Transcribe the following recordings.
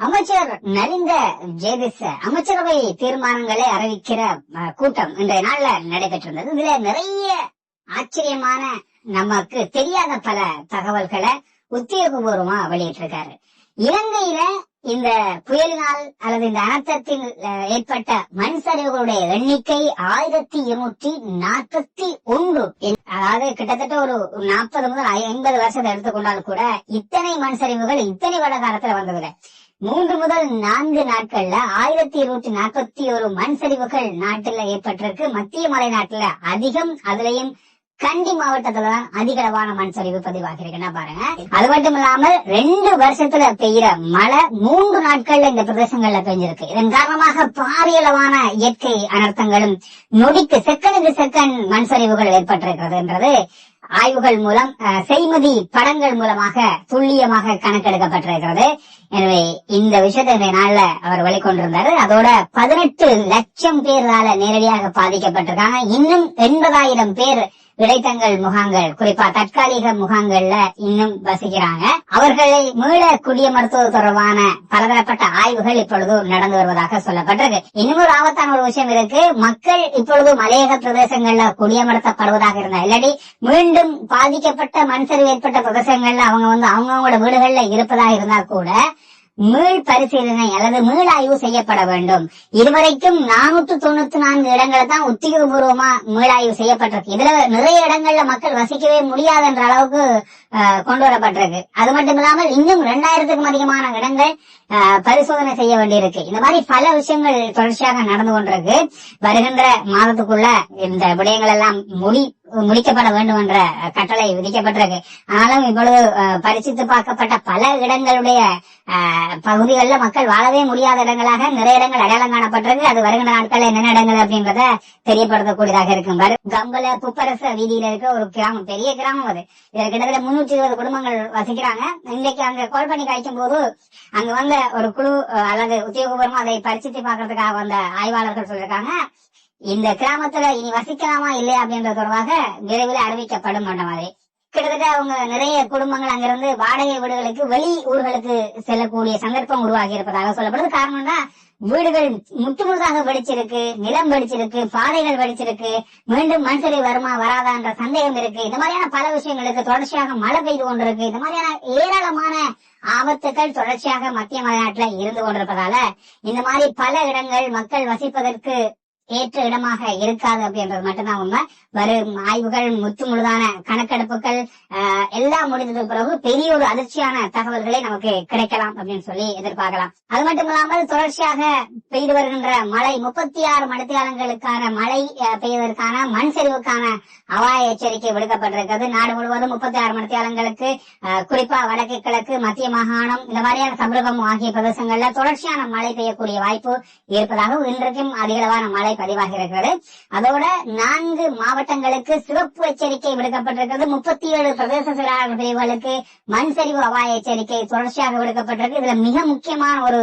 அமைச்சர் நலிந்த ஜெயதிச அமைச்சரவை தீர்மானங்களை அறிவிக்கிற கூட்டம் இன்றைய நாள்ல நடைபெற்றிருந்தது. இதுல நிறைய ஆச்சரியமான நமக்கு தெரியாத பல தகவல்களை உத்தியோகபூர்வமா வெளியிட்டிருக்காரு. இலங்கையில இந்த புயலினால் அல்லது இந்த அனர்த்தத்தில் அஹ், ஏற்பட்ட மண் சரிவுகளுடைய எண்ணிக்கை ஆயிரத்தி இருநூற்றி நாற்பத்தி ஒன்று. அதாவது கிட்டத்தட்ட ஒரு நாற்பது முதல் ஐம்பது வருஷத்தை எடுத்துக்கொண்டால் கூட இத்தனை மண் சரிவுகள் இத்தனை வட காலத்துல வந்ததில்லை மூன்று முதல் நான்கு நாட்கள்ல ஆயிரத்தி இருநூற்றி நாற்பத்தி ஒரு மண் சரிவுகள் நாட்டுல ஏற்பட்டிருக்கு. மத்திய மலை நாட்டுல அதிகம் அதுலயும் கண்டி மாவட்டத்துல தான் அதிக அளவான மண் சரிவு பதிவாகிருக்குன்னா பாருங்க. அது மட்டும் இல்லாமல் ரெண்டு வருஷத்துல பெய்யுற மழை மூன்று நாட்கள்ல இந்த பிரதேசங்கள்ல பெஞ்சிருக்கு. இதன் காரணமாக பாரிய அளவான இயற்கை அனர்த்தங்களும் நொடிக்கு செகண்டுக்கு செகண்ட் மண் சரிவுகள் ஏற்பட்டிருக்கிறதுன்றது. ஆய்வுகள் மூலம் செய்மதி படங்கள் மூலமாக துல்லியமாக கணக்கெடுக்கப்பட்டிருக்கிறது. எனவே இந்த விஷயத்தை இந்த நாள்ல அவர் வெளிக்கொண்டிருந்தாரு. அதோட பதினெட்டு லட்சம் பேரால நேரடியாக பாதிக்கப்பட்டிருக்காங்க. இன்னும் எண்பதாயிரம் பேர் இடைத்தங்கள் முகாங்கள் குறிப்பா தற்காலிக முகாங்கள்ல இன்னும் வசிக்கிறாங்க. அவர்களை மீள குடியமர்த்துவது தொடர்பான பலதரப்பட்ட ஆய்வுகள் இப்பொழுது நடந்து வருவதாக சொல்லப்பட்டிருக்கு இன்னும் ஒரு ஆபத்தான ஒரு விஷயம் இருக்கு. மக்கள் இப்பொழுது மலையக பிரதேசங்கள்ல குடியமர்த்தப்படுவதாக இருந்தா இல்லடி மீண்டும் பாதிக்கப்பட்ட மண்சரிவு ஏற்பட்ட பிரதேசங்கள்ல அவங்க வந்து அவங்கவங்களோட வீடுகள்ல இருப்பதாக இருந்தா கூட மீள் பரிசீலனை அல்லது மீளாய்வு செய்யப்பட வேண்டும். இதுவரைக்கும் நானூற்று தொண்ணூத்தி நான்கு இடங்களை தான் உத்தியோகபூர்வமா மீளாய்வு செய்யப்பட்டிருக்கு. இதுல நிறைய இடங்கள்ல மக்கள் வசிக்கவே முடியாது என்ற அளவுக்கு அஹ், கொண்டு வரப்பட்டிருக்கு. அது மட்டும் இல்லாமல் இன்னும் இரண்டாயிரத்துக்கும் அதிகமான இடங்கள் பரிசோதனை செய்ய வேண்டியிருக்கு. இந்த மாதிரி பல விஷயங்கள் தொடர்ச்சியாக நடந்து கொண்டிருக்கு. வருகின்ற மாதத்துக்குள்ள இந்த விடயங்கள் எல்லாம் முடி முடிக்கப்பட வேண்டும் என்ற கட்டளை விதிக்கப்பட்டிருக்கு. ஆனாலும் இப்பொழுது பரிசித்து பார்க்கப்பட்ட பல இடங்களுடைய பகுதிகளில் மக்கள் வாழவே முடியாத இடங்களாக நிறைய இடங்கள் அடையாளம் காணப்பட்டிருக்கு. அது வருகின்ற நாட்கள் என்னென்ன இடங்கள் அப்படின்றத தெரியப்படுத்தக்கூடியதாக இருக்கும். கம்பல புப்பரச வீதியில இருக்க ஒரு கிராமம் பெரிய கிராமம் அது. இதுல கிட்டத்தட்ட முன்னூற்றி இருபது குடும்பங்கள் வசிக்கிறாங்க. இன்றைக்கு அங்க கோல் பண்ணி கழிக்கும் போது அங்க வந்த ஒரு குழு அல்லது உத்தியோகபூர்வமா அதை பரிசித்து பாக்குறதுக்காக வந்த ஆய்வாளர்கள் சொல்லியிருக்காங்க. இந்த கிராமத்துல இனி வசிக்கலாமா இல்லையா அப்படின்றது தொடர்பாக விரைவில் அறிவிக்கப்படும் என்ற மாதிரி. கிட்டத்தட்ட அவங்க நிறைய குடும்பங்கள் அங்கிருந்து வாடகை வீடுகளுக்கு வெளி ஊர்களுக்கு செல்லக்கூடிய சந்தர்ப்பம் உருவாகி இருப்பதாக சொல்லப்படுது. காரணம்னா வீடுகள் முற்றுமுழுதாக வெடிச்சிருக்கு நிலம் வெடிச்சிருக்கு பாதைகள் வெடிச்சிருக்கு மீண்டும் மண்சரி வருமா வராதா என்ற சந்தேகம் இருக்கு. இந்த மாதிரியான பல விஷயங்களுக்கு தொடர்ச்சியாக மழை பெய்து கொண்டிருக்கு. இந்த மாதிரியான ஏராளமான ஆபத்துக்கள் தொடர்ச்சியாக மத்திய மலைநாட்டுல இருந்து கொண்டிருப்பதால இந்த மாதிரி பல இடங்கள் மக்கள் வசிப்பதற்கு ஏற்ற இடமாக இருக்காது அப்படின்றது மட்டும்தான் உண்மை. வரும் ஆய்வுகள் முத்து முழுதான கணக்கெடுப்புகள் எல்லாம் முடிந்ததுக்கு பிறகு பெரிய ஒரு அதிர்ச்சியான தகவல்களை நமக்கு கிடைக்கலாம் அப்படின்னு சொல்லி எதிர்பார்க்கலாம். அது மட்டும் இல்லாமல் தொடர்ச்சியாக பெய்து வருகின்ற மழை முப்பத்தி ஆறு மணித்தியாலங்களுக்கான மழை பெய்வதற்கான மண் சரிவுக்கான அபாய எச்சரிக்கை விடுக்கப்பட்டிருக்கிறது. நாடு முழுவதும் முப்பத்தி ஆறு மணித்தியாலங்களுக்கு குறிப்பா வடக்கு கிழக்கு மத்திய மாகாணம் இந்த மாதிரியான சமூகம் ஆகிய பிரதேசங்கள்ல தொடர்ச்சியான மழை பெய்யக்கூடிய வாய்ப்பு இருப்பதாகவும் இன்றைக்கும் அதிகளவான மழை பதிவாகி இருக்கிறது அதோட நான்கு மாவட்டங்களுக்கு சிவப்பு எச்சரிக்கை விடுக்கப்பட்டிருக்கிறது. முப்பத்தி ஏழு பிரதேச செயலாளர் பிரிவுகளுக்கு மண் சரிவு அபாய எச்சரிக்கை தொடர்ச்சியாக விடுக்கப்பட்டிருக்கு. இதுல மிக முக்கியமான ஒரு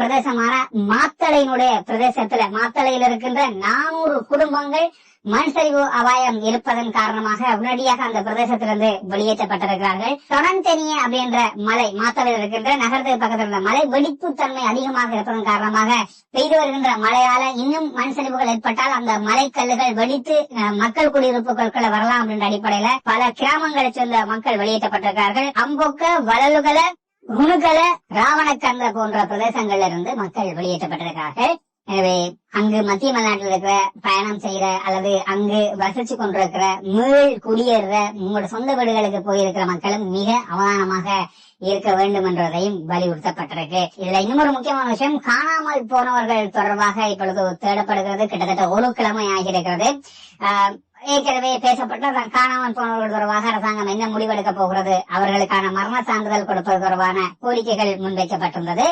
பிரதேசமான மாத்தளையினுடைய பிரதேசத்துல மாத்தளையில் இருக்கின்ற நானூறு குடும்பங்கள் மண் சரிவு அபாயம் இருப்பதன் காரணமாக உடனடியாக அந்த பிரதேசத்திலிருந்து வெளியேற்றப்பட்டிருக்கிறார்கள். தொடன்தெனிய அப்படின்ற மலை மாத்தளையில் இருக்கின்ற நகரத்துக்கு பக்கத்தில் இருந்த மலை வெடிப்புத்தன்மை அதிகமாக இருப்பதன் காரணமாக பெய்து வருகின்ற மழையால இன்னும் மண் சரிவுகள் ஏற்பட்டால் அந்த மலைக்கல்லுகள் வெடித்து அஹ், மக்கள் குடியிருப்புகளுக்குள்ள வரலாம் அப்படின்ற அடிப்படையில பல கிராமங்களைச் சேர்ந்த மக்கள் வெளியேற்றப்பட்டிருக்கிறார்கள். அம்பொக்க வளலுகளை குணுகல ராவணக்கந்த போன்ற பிரதேசங்கள்ல இருந்து மக்கள் வெளியேற்றப்பட்டிருக்கிறார்கள். எனவே அங்கு மத்திய மலைநாட்டில் இருக்கிற பயணம் செய்யற அல்லது அங்கு வசிச்சு கொண்டிருக்கிற மீள் குடியேற உங்களோட சொந்த வீடுகளுக்கு போயிருக்கிற மக்களும் மிக அவதானமாக இருக்க வேண்டும் என்றதையும் வலியுறுத்தப்பட்டிருக்கு. இதுல இன்னொரு முக்கியமான விஷயம் காணாமல் போனவர்கள் தொடர்பாக இப்பொழுது தேடப்படுகிறது. கிட்டத்தட்ட ஒரு கிழமை ஆகியிருக்கிறது ஆஹ், ஏற்கனவே பேசப்பட்ட அந்த காணாமல் போனவர்கள் தொடர்பாக அரசாங்கம் என்ன முடிவெடுக்க போகிறது? அவர்களுக்கான மரண சான்றிதழ் கொடுப்பது தொடர்பான கோரிக்கைகள் முன்வைக்கப்பட்டிருந்தது.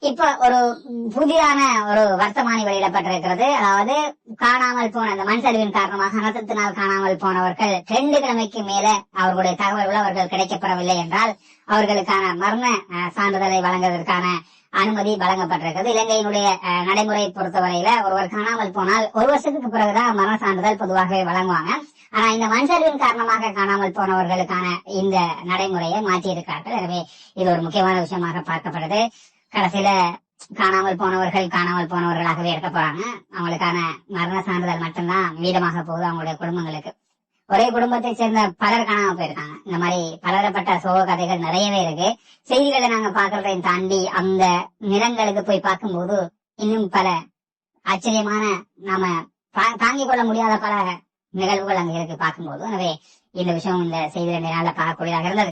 இப்ப ஒரு புதிதான ஒரு வர்த்தமானி வெளியிடப்பட்டிருக்கிறது. அதாவது காணாமல் போன அந்த மண் சரிவின் காரணமாக அனர்த்தத்தினால் காணாமல் போனவர்கள் ரெண்டு கிழமைக்கு மேல அவர்களுடைய தகவல்கள் அவர்கள் கிடைக்கப்பெறவில்லை என்றால் அவர்களுக்கான மரண சான்றிதழை வழங்குவதற்கான அனுமதி வழங்கப்பட்டிருக்கிறது. இலங்கையினுடைய நடைமுறை பொறுத்தவரையில ஒருவர் காணாமல் போனால் ஒரு வருஷத்துக்கு பிறகுதான் மரண சான்றிதழ் பொதுவாக வழங்குவாங்க. ஆனா இந்த மண்சரிவின் காரணமாக காணாமல் போனவர்களுக்கான இந்த நடைமுறையை மாற்றியிருக்கிறார்கள். எனவே இது ஒரு முக்கியமான விஷயமாக பார்க்கப்படுது. கடைசியில காணாமல் போனவர்கள் காணாமல் போனவர்களாகவே இருக்க போறாங்க. அவங்களுக்கான மரண சான்றிதழ் மட்டும்தான் மீதமாக போகுது அவங்களுடைய குடும்பங்களுக்கு. ஒரே குடும்பத்தை சேர்ந்த பலர் காணாம போயிருக்காங்க. இந்த மாதிரி பலதரப்பட்ட சோக கதைகள் நிறையவே இருக்கு. செய்திகளை நாங்க பாக்குறதையும் தாண்டி அந்த நிறங்களுக்கு போய் பார்க்கும்போது இன்னும் பல ஆச்சரியமான நாம தாங்கிக் கொள்ள முடியாத பல நிகழ்வுகள் அங்க இருக்கு பார்க்கும்போது. எனவே இந்த விஷயம் இந்த செய்தியில நேரால பார்க்கக்கூடியதாக இருந்தது.